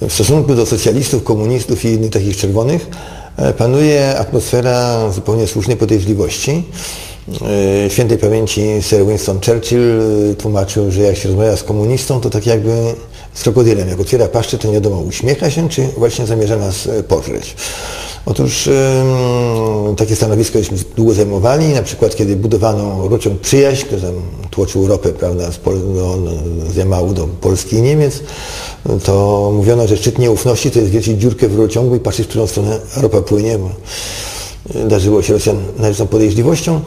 w stosunku do socjalistów, komunistów i innych takich czerwonych e, panuje atmosfera zupełnie słusznej podejrzliwości. E, Świętej pamięci Sir Winston Churchill e, tłumaczył, że jak się rozmawia z komunistą, to tak jakby z krokodylem. Jak otwiera paszczę, to nie wiadomo, uśmiecha się, czy właśnie zamierza nas pożreć. Otóż ym, takie stanowisko żeśmy długo zajmowali, na przykład kiedy budowano rurociąg Przyjaźń, który tam tłoczył ropę prawda, z, Pol- no, z Jamału do Polski i Niemiec, to mówiono, że szczyt nieufności to jest wiercić dziurkę w rurociągu i patrzeć, w którą stronę ropa płynie, bo darzyło się Rosjan należną podejrzliwością.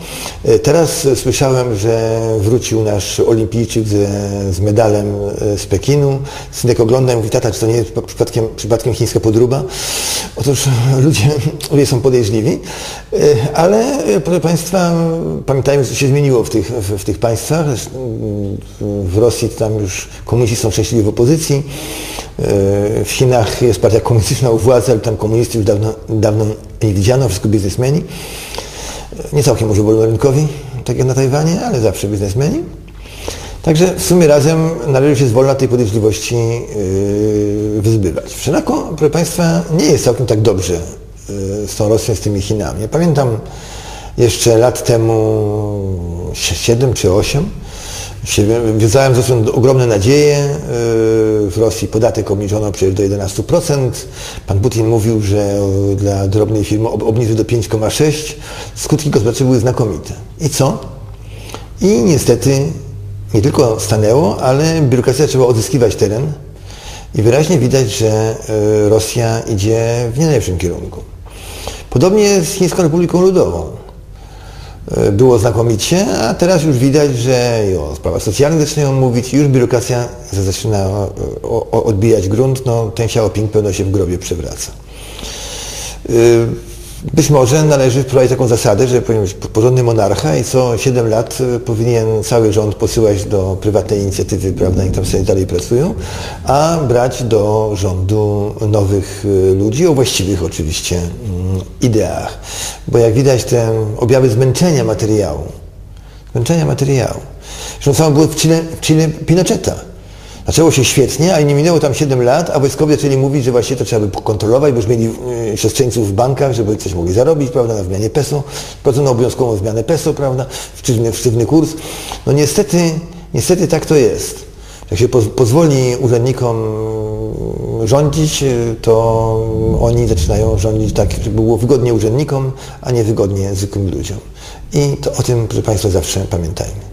E, Teraz e, słyszałem, że wrócił nasz olimpijczyk z, z medalem e, z Pekinu. Synek ogląda i mówi, tata, czy to nie jest przypadkiem, przypadkiem chińska podróba? Otóż ludzie, ludzie są podejrzliwi, e, ale e, proszę Państwa, pamiętajmy, co się zmieniło w tych, w, w tych państwach. W Rosji tam już komuniści są szczęśliwi w opozycji. E, W Chinach jest partia komunistyczna u władzy, ale tam komunistów już dawno, dawno nie widziano, wszystko biznesmeni. Nie całkiem może wolnorynkowi, tak jak na Tajwanie, ale zawsze biznesmeni. Także w sumie razem należy się zwolna tej podejrzliwości yy, wyzbywać. Wszelako, proszę Państwa, nie jest całkiem tak dobrze yy, z tą Rosją, z tymi Chinami. Ja pamiętam jeszcze lat temu 7 czy 8, się wiązałem zresztą ogromne nadzieje. Yy, W Rosji podatek obniżono przecież do 11%. Pan Putin mówił, że dla drobnej firmy ob- obniży do 5,6%. Skutki gospodarcze były znakomite. I co? I niestety nie tylko stanęło, ale biurokracja trzeba odzyskiwać teren i wyraźnie widać, że y, Rosja idzie w nie najlepszym kierunku. Podobnie z Chińską Republiką Ludową. Y, Było znakomicie, a teraz już widać, że o sprawach socjalnych zaczynają mówić, już biurokracja zaczyna o- odbijać grunt, no ten Xiaoping pewno się w grobie przewraca. Być może należy wprowadzić taką zasadę, że powinien być porządny monarcha i co 7 lat y, powinien cały rząd posyłać do prywatnej inicjatywy, prawda, i tam sobie dalej pracują, a brać do rządu nowych y, ludzi o właściwych oczywiście mm, ideach. Bo jak widać te objawy zmęczenia materiału, zmęczenia materiału. Zresztą samo było w Chile, w Chile Pinocheta. Zaczęło się świetnie, a nie minęło tam 7 lat, a wojskowie zaczęli mówić, że właściwie to trzeba by kontrolować, bo już mieli y, siostrzeńców w bankach, żeby coś mogli zarobić, prawda, na zmianie peso. Wprowadzono obowiązkową zmianę peso, prawda, sztywny, sztywny kurs. No niestety, niestety tak to jest. Jak się poz, pozwoli urzędnikom rządzić, y, to oni zaczynają rządzić tak, żeby było wygodnie urzędnikom, a nie wygodnie zwykłym ludziom. I to o tym, proszę Państwa, zawsze pamiętajmy.